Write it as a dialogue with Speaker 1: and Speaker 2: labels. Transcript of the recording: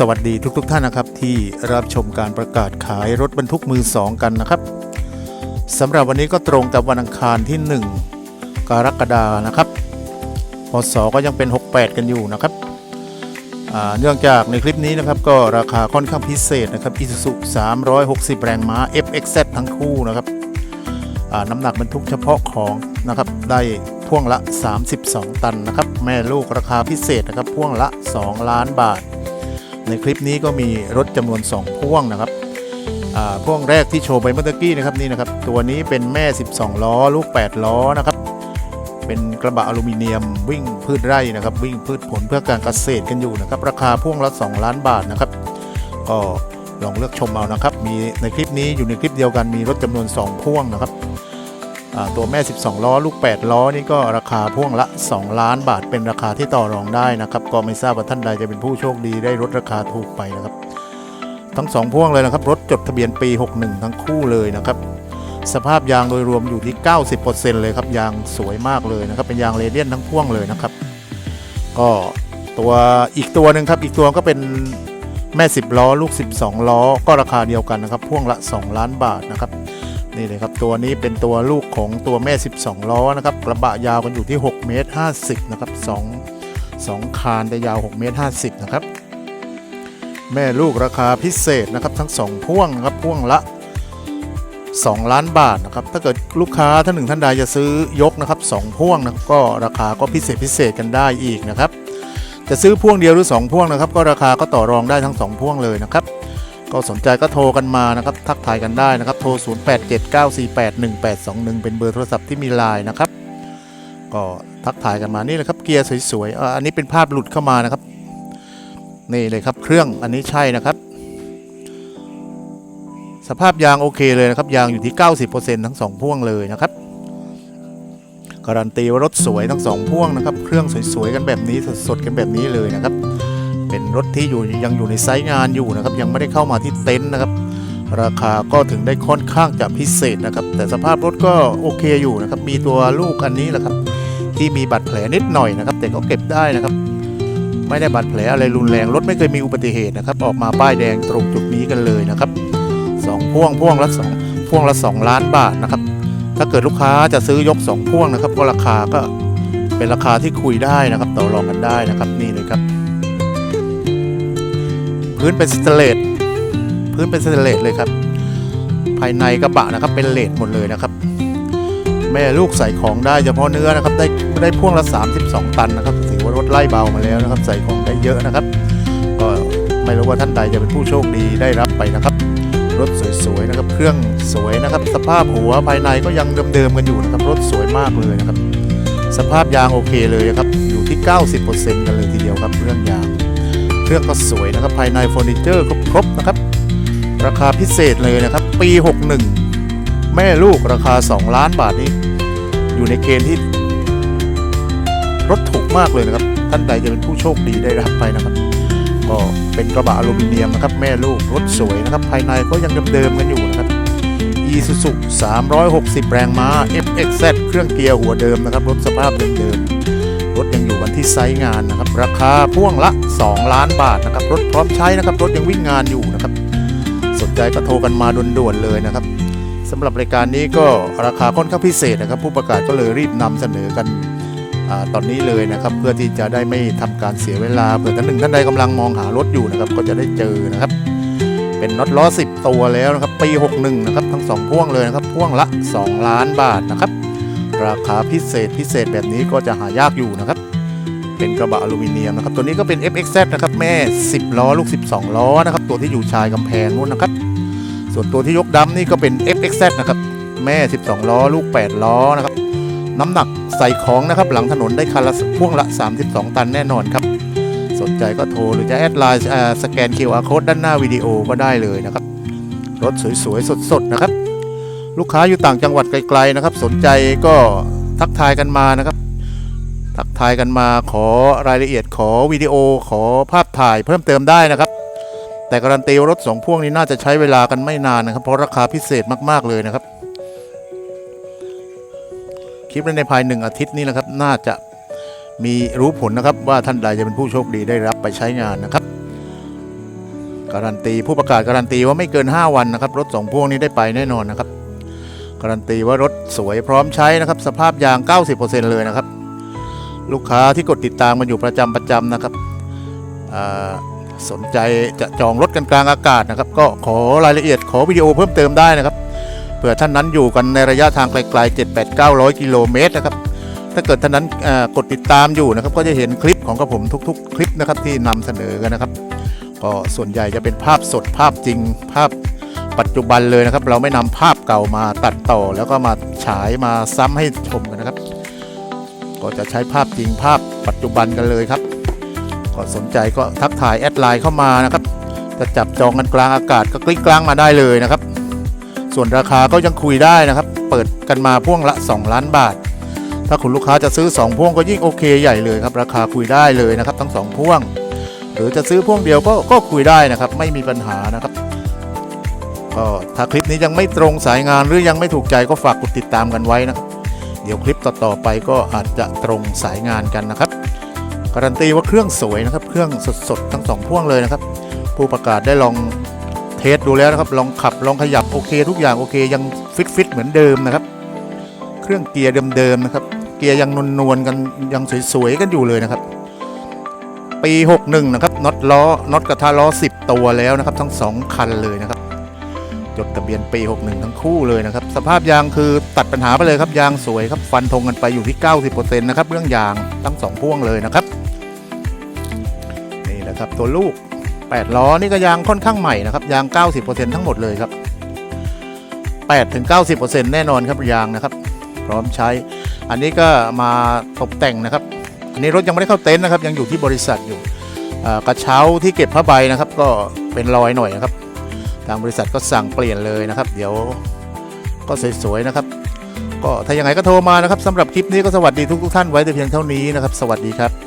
Speaker 1: สวัสดีทุกๆทท่านนะครับที่รับชมการประกาศขายรถบรรทุกมือสองกันนะครับสำหรับวันนี้ก็ตรงกับวันอังคารที่ 1 กรกฎานะครับพศก็ยังเป็น 68 กันอยู่นะครับเนื่องจากในคลิปนี้นะครับก็ราคาค่อนข้างพิเศษนะครับ Isuzu 360 แรงม้า FXZ ทั้งคู่นะครับน้ำหนักบรรทุกเฉพาะของนะครับได้พ่วงละ 32 ตันนะครับแม่ลูกราคาพิเศษนะครับพ่วงละ 2 ล้านบาท ในคลิปนี้ก็มีรถจำนวน 2 พ่วงนะครับพ่วงแรกที่โชว์ไปเมื่อตะกี้นะครับนี่นะครับ ตัวนี้เป็นแม่ 12 ล้อ ลูก 8 ล้อนะครับเป็นกระบะอลูมิเนียมวิ่งพืชไร่นะครับ วิ่งพืชผลเพื่อการเกษตรกันอยู่นะครับ ราคาพ่วงละ 2 ล้านบาทนะครับ ก็ลองเลือกชมเอานะครับ มีในคลิปนี้อยู่ในคลิปเดียวกันมีรถจำนวน 2 พ่วงนะครับ ตัวแม่ 12 ล้อ ลูก 8 ล้อนี่ก็ราคาพ่วงละ 2 ล้านบาทเป็นราคาที่ต่อรองได้นะครับ ก็ไม่ทราบว่าท่านใดจะเป็นผู้โชคดีได้รถราคาถูกไปนะครับ ทั้ง 2 พ่วงเลยนะครับ รถจดทะเบียนปี 61 ทั้งคู่เลยนะครับสภาพยางโดยรวมอยู่ที่ 90%เลยครับยางสวยมากเลยนะครับเป็นยางเรเดียนทั้งพ่วงเลยนะครับ ก็ตัวอีกตัวหนึ่งครับอีกตัวก็เป็นแม่ 10 ล้อ ลูก 12 ล้อ ก็ราคาเดียวกันนะครับ พ่วงละ 2 ล้านบาทนะครับ นี่เลยครับตัวนี้เป็นตัวลูกของตัวแม่ 12 ล้อนะครับกระบะยาวกันอยู่ที่ 6 เมตร 50 นะครับ2 2คานแต่ยาว 6 เมตร 50 นะครับ แม่ลูกราคาพิเศษนะครับทั้ง 2 พ่วงนะครับพ่วงละ 2 ล้านบาทนะครับถ้าเกิดลูกค้าท่านหนึ่งท่านใดจะซื้อยกนะครับ 2 พ่วงนะก็ราคาก็พิเศษพิเศษกันได้อีกนะครับ จะซื้อพ่วงเดียวหรือ 2 พ่วงนะครับ ก็ราคาก็ต่อรองได้ทั้ง 2 พ่วงเลยนะครับ ก็สนใจก็โทรกันมานะครับทักทายกันได้นะครับโทร 0879481821 เป็นเบอร์โทรศัพท์ที่มีไลน์นะครับ ก็ทักทายกันมานี่แหละครับเกียร์สวยๆอันนี้เป็นภาพหลุดเข้ามานะครับ นี่เลยครับเครื่องอันนี้ใช่นะครับ สภาพยางโอเคเลยนะครับยางอยู่ที่ 90%ทั้ง 2 พ่วงเลยนะครับการันตีว่ารถสวยทั้ง 2 พ่วงนะครับ เครื่องสวยๆกันแบบนี้สดๆกันแบบนี้เลยนะครับ เป็นรถที่อยู่ยังอยู่ในไซต์งานอยู่นะครับ ยังไม่ได้เข้ามาที่เต็นท์นะครับ ราคาก็ถึงได้ค่อนข้างจะพิเศษนะครับ แต่สภาพรถก็โอเคอยู่นะครับ มีตัวลูกอันนี้แหละครับ ที่มีบาดแผลนิดหน่อยนะครับ แต่ก็เก็บได้นะครับ ไม่ได้บาดแผลอะไรรุนแรงรถไม่เคยมีอุบัติเหตุนะครับ ออกมาป้ายแดงตรงจุดนี้กันเลยนะครับสองพ่วงพ่วงละสองพ่วงละสองล้านบาทนะครับ ถ้าเกิดลูกค้าจะซื้อยกสองพ่วงนะครับ ก็ราคาก็เป็นราคาที่คุยได้นะครับ ต่อรองกันได้นะครับนี่เลยครับ พื้นเป็นสเตเลสพื้นเป็นสเตเลสเลยครับ ภายในกระบะนะครับเป็นเลสหมดเลยนะครับ แม่ลูกใส่ของได้เฉพาะเนื้อนะครับ ได้ได้พ่วงละ 32 ตันนะครับถือว่ารถไล่เบามาแล้วนะครับ ใส่ของได้เยอะนะครับ ก็ไม่รู้ว่าท่านใดจะเป็นผู้โชคดีได้รับไปนะครับ รถสวยๆนะครับ เครื่องสวยนะครับ สภาพหัวภายในก็ยังเดิมๆกันอยู่นะครับ รถสวยมากเลยนะครับ สภาพยางโอเคเลยนะครับ อยู่ที่ 90%กันเลยทีเดียวครับเรื่องยาง เครื่องก็สวยนะครับ ภายในเฟอร์นิเจอร์ครบนะครับ ราคาพิเศษเลยนะครับ ปี 61 แม่ลูกราคา 2 ล้านบาทนี้ อยู่ในเกณฑ์ที่รถถูกมากเลยนะครับ ท่านใดจะเป็นผู้โชคดีได้รับไปนะครับ ก็เป็นกระบะอลูมิเนียมนะครับ แม่ลูกรถสวยนะครับ ภายในก็ยังเดิมๆกันอยู่นะครับ Isuzu 360 แรงม้า FXZ เครื่องเกียร์หัวเดิมนะครับ รถสภาพเดิมๆ รถยังอยู่กันที่ไซต์งานนะครับ ราคาพ่วงละ 2 ล้านบาทนะครับ รถพร้อมใช้นะครับ รถยังวิ่งงานอยู่นะครับ สนใจก็โทรกันมาด่วนๆเลยนะครับสำหรับรายการนี้ก็ราคาค่อนข้างพิเศษนะครับ ผู้ประกาศก็เลยรีบนำเสนอกันอตอนนี้เลยนะครับ เพื่อที่จะได้ไม่ทำการเสียเวลาเผื่อท่านหนึ่งท่านใดกำลังมองหารถอยู่นะครับ ก็จะได้เจอนะครับ เป็นน็อตล้อ 10 ตัวแล้วนะครับ ปี 61 นะครับ ทั้ง 2 พ่วงเลยนะครับ พ่วงละ 2 ล้านบาทนะครับ ราคาพิเศษพิเศษแบบนี้ก็จะหายากอยู่นะครับ เป็นกระบะอลูมิเนียมนะครับ ตัวนี้ก็เป็น FXZ นะครับ แม่ 10 ล้อ ลูก 12 ล้อนะครับ ตัวที่อยู่ชายกำแพงนู้นนะครับ ส่วนตัวที่ยกดำนี่ก็เป็น FXZ นะครับ แม่ 12 ล้อ ลูก 8 ล้อนะครับ น้ำหนักใส่ของนะครับ หลังถนนได้คันละพ่วงละ 32 ตันแน่นอนครับ สนใจก็โทรหรือจะแอดไลน์สแกน QR Code ด้านหน้าวิดีโอก็ได้เลยนะครับ รถสวยๆสดๆนะครับ ลูกค้าอยู่ต่างจังหวัดไกลๆนะครับ สนใจก็ทักทายกันมานะครับ ทักทายกันมาขอรายละเอียดขอวิดีโอขอภาพถ่ายเพิ่มเติมได้นะครับ แต่การันตีรถสองพ่วงนี้น่าจะใช้เวลากันไม่นานนะครับ เพราะราคาพิเศษมากๆเลยนะครับ คลิปในภายหนึ่งอาทิตย์นี้นะครับ น่าจะมีรู้ผลนะครับว่าท่านใดจะเป็นผู้โชคดีได้รับไปใช้งานนะครับ การันตีผู้ประกาศการันตีว่าไม่เกิน 5 วันนะครับ รถสองพ่วงนี้ได้ไปแน่นอนนะครับ การันตีว่ารถสวยพร้อมใช้นะครับ สภาพยาง 90%เลยนะครับ ลูกค้าที่กดติดตามกันอยู่ประจำประจำนะครับสนใจจะจองรถกันกลางอากาศนะครับ ก็ขอรายละเอียดขอวิดีโอเพิ่มเติมได้นะครับเผื่อท่านนั้นอยู่กันในระยะทางไกลๆ 7 8 9 0 0 กิโลเมตรนะครับ ถ้าเกิดท่านนั้นกดติดตามอยู่นะครับ ก็จะเห็นคลิปของกระผมทุก ๆ คลิปนะครับที่นำเสนอกันนะครับ ก็ส่วนใหญ่จะเป็นภาพสดภาพจริงภาพ ปัจจุบันเลยนะครับ เราไม่นำภาพเก่ามาตัดต่อ แล้วก็มาฉายมาซ้ำให้ชมกันนะครับ ก็จะใช้ภาพจริงภาพปัจจุบันกันเลยครับ ก็สนใจก็ทักทายแอดไลน์เข้ามานะครับ จะจับจองกันกลางอากาศก็กลิ้งกลางมาได้เลยนะครับ ส่วนราคาก็ยังคุยได้นะครับ เปิดกันมาพ่วงละ 2 ล้านบาท ถ้าคุณลูกค้าจะซื้อ 2 พ่วงก็ยิ่งโอเคใหญ่เลยครับ ราคาคุยได้เลยนะครับ ทั้ง 2 พ่วง หรือจะซื้อพ่วงเดียวก็ก็คุยได้นะครับ ไม่มีปัญหานะครับ ก็ถ้าคลิปนี้ยังไม่ตรงสายงานหรือยังไม่ถูกใจก็ฝากกดติดตามกันไว้นะเดี๋ยวคลิปต่อๆไปก็อาจจะตรงสายงานกันนะครับการันตีว่าเครื่องสวยนะครับ เครื่องสดๆทั้งสองพ่วงเลยนะครับ ผู้ประกาศได้ลองเทสดูแล้วนะครับ ลองขับลองขยับโอเค ทุกอย่างโอเค ยังฟิตฟิตๆเหมือนเดิมนะครับ เครื่องเกียร์เดิมๆนะครับ เกียร์ยังนวลๆกันยังสวยๆกันอยู่เลยนะครับ ปี 61 นะครับน็อตล้อน็อตกระทะล้อ 10 ตัวแล้วนะครับ ทั้ง 2 คันเลยนะครับ จดทะเบียนปี 61 ทั้งคู่เลยนะครับ สภาพยางคือตัดปัญหาไปเลยครับ ยางสวยครับ ฟันธงกันไปอยู่ที่ 90%นะครับเรื่องยางทั้ง 2 พ่วงเลยนะครับ นี่แหละครับตัวลูก 8 ล้อนี่ก็ยางค่อนข้างใหม่นะครับ ยาง 90%ทั้งหมดเลยครับ 8-90%แน่นอนครับยางนะครับ พร้อมใช้ อันนี้ก็มาตกแต่งนะครับ อันนี้รถยังไม่ได้เข้าเต็นท์นะครับ ยังอยู่ที่บริษัทอยู่กระเช้าที่เก็บผ้าใบนะครับ ก็เป็นรอยหน่อยนะครับ ทางบริษัทก็สั่งเปลี่ยนเลยนะครับ เดี๋ยวก็สวยๆนะครับ ก็ถ้ายังไงก็โทรมานะครับสำหรับคลิปนี้ก็สวัสดีทุกๆท่านไว้แต่เพียงเท่านี้นะครับ สวัสดีครับ